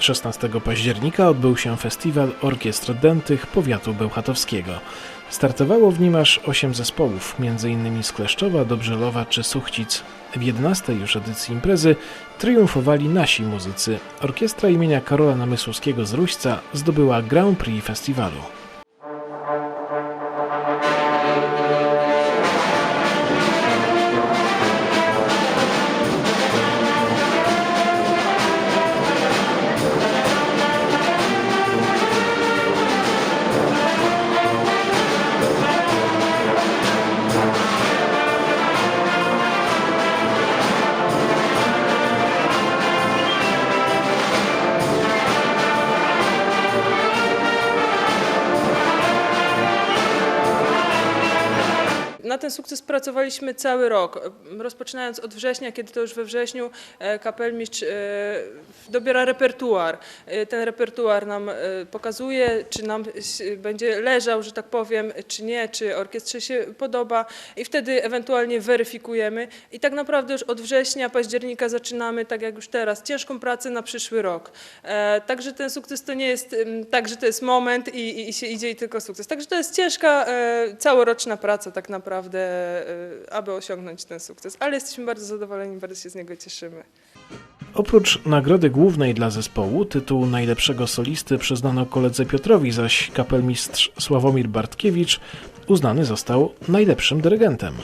16 października odbył się festiwal Orkiestr Dętych Powiatu Bełchatowskiego. Startowało w nim aż 8 zespołów, m.in. z Kleszczowa, Dobrzelowa czy Suchcic. W 11 już edycji imprezy triumfowali nasi muzycy. Orkiestra imienia Karola Namysłowskiego z Ruśca zdobyła Grand Prix festiwalu. Na ten sukces pracowaliśmy cały rok, rozpoczynając od września, kiedy to już we wrześniu e, kapelmistrz e, dobiera repertuar. E, Ten repertuar nam pokazuje, czy nam będzie leżał, że tak powiem, czy nie, czy orkiestrze się podoba i wtedy ewentualnie weryfikujemy. I tak naprawdę już od września, października zaczynamy, tak jak już teraz, ciężką pracę na przyszły rok. Także ten sukces to nie jest tak, że to jest moment i, i, i się idzie i tylko sukces. Także to jest ciężka, całoroczna praca tak naprawdę, e, aby osiągnąć ten sukces. Ale jesteśmy bardzo zadowoleni, bardzo się z niego cieszymy. Oprócz nagrody głównej dla zespołu, tytuł najlepszego solisty przyznano koledze Piotrowi, zaś kapelmistrz Sławomir Bartkiewicz uznany został najlepszym dyrygentem.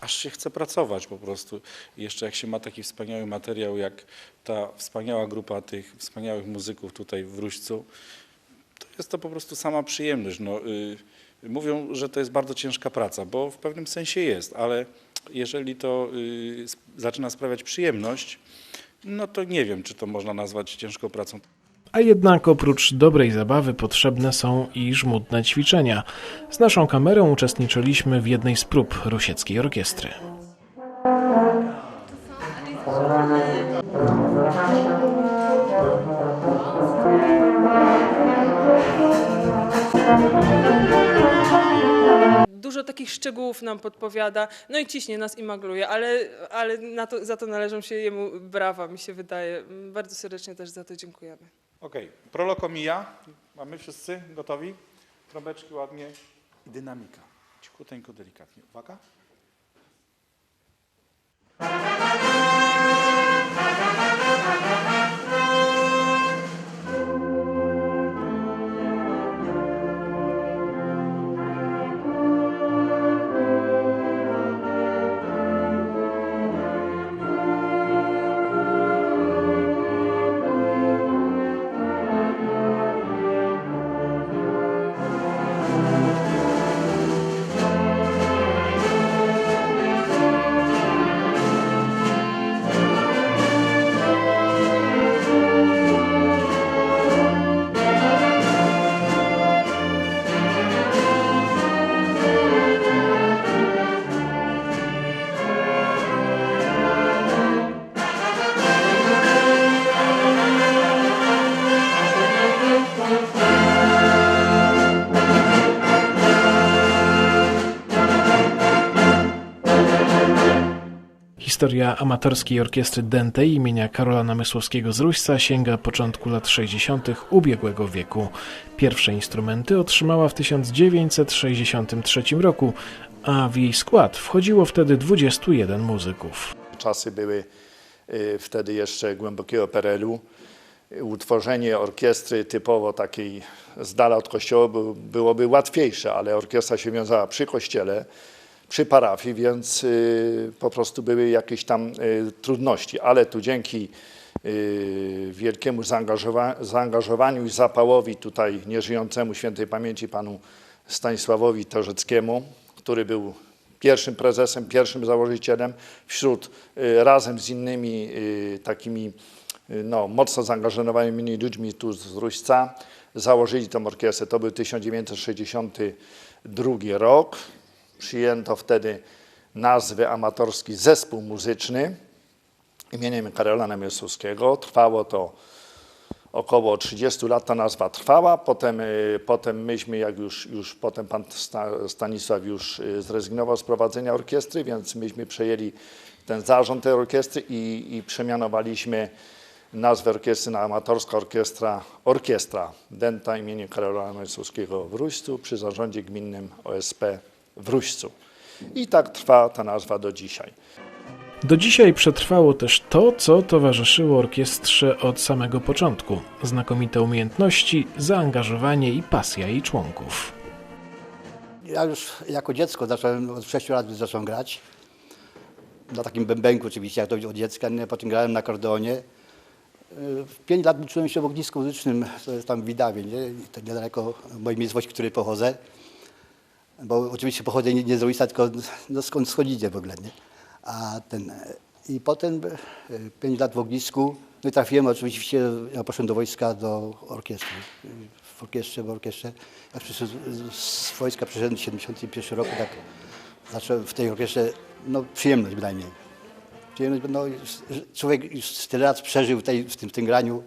aż się chce pracować po prostu. I jeszcze jak się ma taki wspaniały materiał, jak ta wspaniała grupa tych wspaniałych muzyków tutaj w Ruścu, to jest to po prostu sama przyjemność. No, y, mówią, że to jest bardzo ciężka praca, bo w pewnym sensie jest, ale jeżeli to y, zaczyna sprawiać przyjemność, no to nie wiem, czy to można nazwać ciężką pracą. A jednak oprócz dobrej zabawy potrzebne są i żmudne ćwiczenia. Z naszą kamerą uczestniczyliśmy w jednej z prób rusieckiej orkiestry. Dużo takich szczegółów nam podpowiada, no i ciśnie nas i magluje, ale, ale to, za to należą się jemu brawa, mi się wydaje. Bardzo serdecznie też za to dziękujemy. Okej, proloko mija. Mamy wszyscy gotowi? Trąbeczki ładnie. Dynamika. Cichuteńko, delikatnie. Uwaga. Historia amatorskiej orkiestry Dętej imienia Karola Namysłowskiego z Ruśca sięga początku lat 60. ubiegłego wieku. Pierwsze instrumenty otrzymała w 1963 roku, a w jej skład wchodziło wtedy 21 muzyków. Czasy były y, wtedy jeszcze głębokiego perelu. Utworzenie orkiestry typowo takiej z dala od kościoła by- byłoby łatwiejsze, ale orkiestra się wiązała przy kościele, przy parafii, więc y, po prostu były jakieś tam y, trudności. Ale tu dzięki y, wielkiemu zaangażowa- zaangażowaniu i zapałowi tutaj nieżyjącemu świętej pamięci panu Stanisławowi Torzeckiemu, który był pierwszym prezesem, pierwszym założycielem, wśród razem z innymi takimi no, mocno zaangażowanymi ludźmi tu z Ruśca, założyli tę orkiestrę. To był 1962 rok. Przyjęto wtedy nazwę amatorski zespół muzyczny imieniem Karola Namysłowskiego. Trwało to około 30 lat ta nazwa trwała, potem, y, potem myśmy, jak już, już potem pan Sta- Stanisław już y, zrezygnował z prowadzenia orkiestry, więc myśmy przejęli ten zarząd tej orkiestry i, i przemianowaliśmy nazwę orkiestry na amatorska orkiestra, orkiestra Denta imienia Karola Majsowskiego w Ruścu przy zarządzie gminnym OSP w Ruścu. I tak trwa ta nazwa do dzisiaj. Do dzisiaj przetrwało też to, co towarzyszyło orkiestrze od samego początku: znakomite umiejętności, zaangażowanie i pasja jej członków. Ja już jako dziecko zacząłem, od 6 lat zacząłem grać. Na takim bębenku oczywiście, jak to od dziecka. Nie? Potem grałem na akordeonie. Y, W 5 lat uczyłem się w ognisku muzycznym, to jest tam w Widawie, nie? Niedaleko mojej miejscowości, w której pochodzę. Bo oczywiście pochodzę nie, nie z tylko no skąd schodzicie w ogóle, nie? A ten, I potem 5 lat w ognisku, no i trafiłem oczywiście, ja poszedłem do wojska, do orkiestry. W orkiestrze, w orkiestrze. Z- z wojska przyszedłem w 71 roku, tak zacząłem w tej orkiestrze, no przyjemność bynajmniej. Przyjemność, no człowiek już tyle lat przeżył w, tej, w, tym, w tym graniu,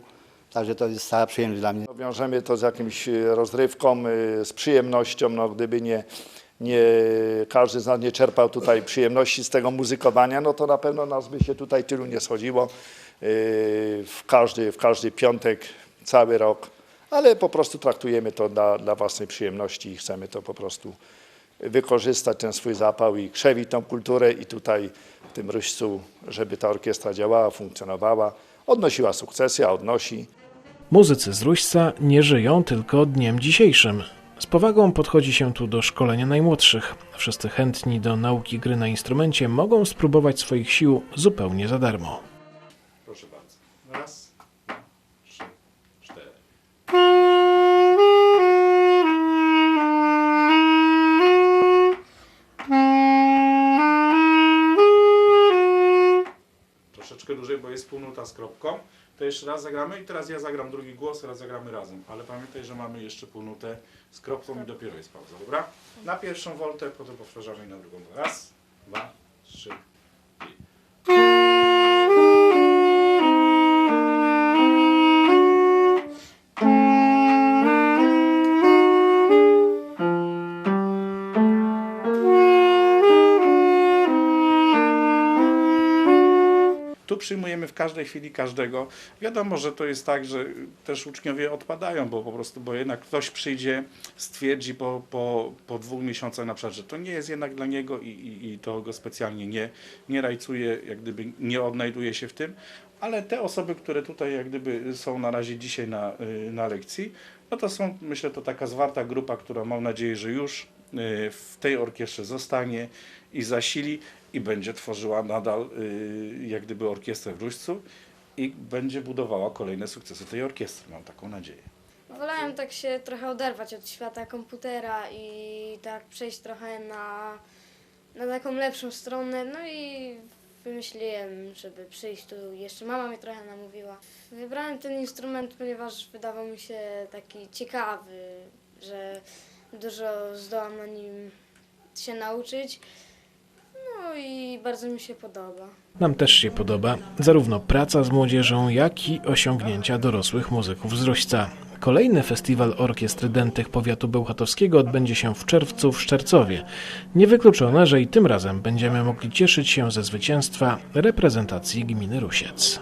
także to jest cała przyjemność dla mnie. Wiążemy to z jakimś e, rozrywką, e, z przyjemnością. No, gdyby nie, nie każdy z nas nie czerpał tutaj przyjemności z tego muzykowania, no to na pewno nas by się tutaj tylu nie schodziło e, w każdy, w każdy piątek, cały rok, ale po prostu traktujemy to dla, dla własnej przyjemności i chcemy to po prostu wykorzystać ten swój zapał i krzewić tą kulturę i tutaj w tym Ryszcu, żeby ta orkiestra działała, funkcjonowała, odnosiła sukcesy, a odnosi. Muzycy z Ruśca nie żyją tylko dniem dzisiejszym. Z powagą podchodzi się tu do szkolenia najmłodszych. Wszyscy chętni do nauki gry na instrumencie mogą spróbować swoich sił zupełnie za darmo. Jest półnuta z kropką. To jeszcze raz zagramy i teraz ja zagram drugi głos, teraz zagramy razem. Ale pamiętaj, że mamy jeszcze półnutę z kropką i dopiero jest pauza, dobra? Na pierwszą woltę, potem powtarzamy i na drugą. Raz, dwa, trzy Przyjmujemy w każdej chwili każdego. Wiadomo, że to jest tak, że też uczniowie odpadają, bo po prostu, bo jednak ktoś przyjdzie, stwierdzi po, po, po dwóch miesiącach na przykład, że to nie jest jednak dla niego i, i, i to go specjalnie nie, nie rajcuje, jak gdyby nie odnajduje się w tym. Ale te osoby, które tutaj jak gdyby są na razie dzisiaj na, y, na lekcji, no to są, myślę, to taka zwarta grupa, która mam nadzieję, że już y, w tej orkiestrze zostanie i zasili i będzie tworzyła nadal y, jak gdyby orkiestrę w Ruścu i będzie budowała kolejne sukcesy tej orkiestry. Mam taką nadzieję. Wolałem tak się trochę oderwać od świata komputera i tak przejść trochę na, na taką lepszą stronę. No i wymyśliłem, żeby przyjść tu. Jeszcze mama mnie trochę namówiła. Wybrałem ten instrument, ponieważ wydawał mi się taki ciekawy, że dużo zdołam na nim się nauczyć. No i bardzo mi się podoba. Nam też się podoba zarówno praca z młodzieżą, jak i osiągnięcia dorosłych muzyków z Ruśca. Kolejny festiwal orkiestry dętych powiatu bełchatowskiego odbędzie się w czerwcu w Szczercowie. Niewykluczone, że i tym razem będziemy mogli cieszyć się ze zwycięstwa reprezentacji gminy Rusiec.